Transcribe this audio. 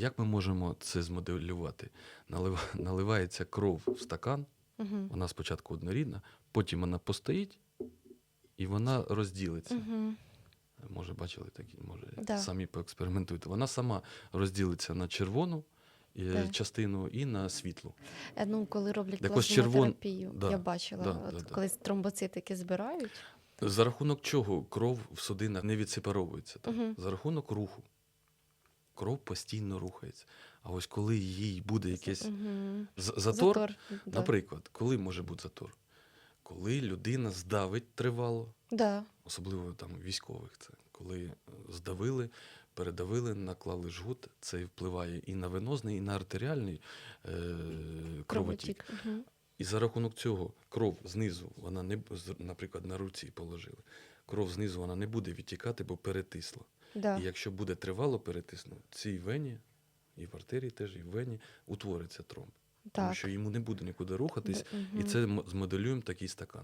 Як ми можемо це змоделювати? Налив... Наливається кров в стакан, Угу. вона спочатку однорідна, потім вона постоїть і вона розділиться. Угу. Може, бачили такі, може, Да. самі поекспериментуйте. Вона сама розділиться на червону е, Да. частину і на світлу. Ну, коли роблять Так ось червон- плазмотерапію, Да, я бачила, да, от да, да. коли тромбоцитики збирають. За рахунок чого кров в судинах не відсепаровується? Так? Мгм. За рахунок руху. Кров постійно рухається. А ось коли їй буде якийсь Угу. затор, да. наприклад, коли може бути затор? Коли людина здавить тривало, Да. особливо там військових, це коли здавили, передавили, наклали жгут, це впливає і на венозний, і на артеріальний е, кровотік. Кровотік. Угу. І за рахунок цього кров знизу, вона не наприклад, на руці положили. Кров знизу вона не буде відтікати, бо перетисла. Да. І якщо буде тривало перетисно, в цій вені, і в артерії теж, і в вені утвориться тромб. Тому що йому не буде нікуди рухатись, Д- і мгм. це м- змоделюємо такий стакан.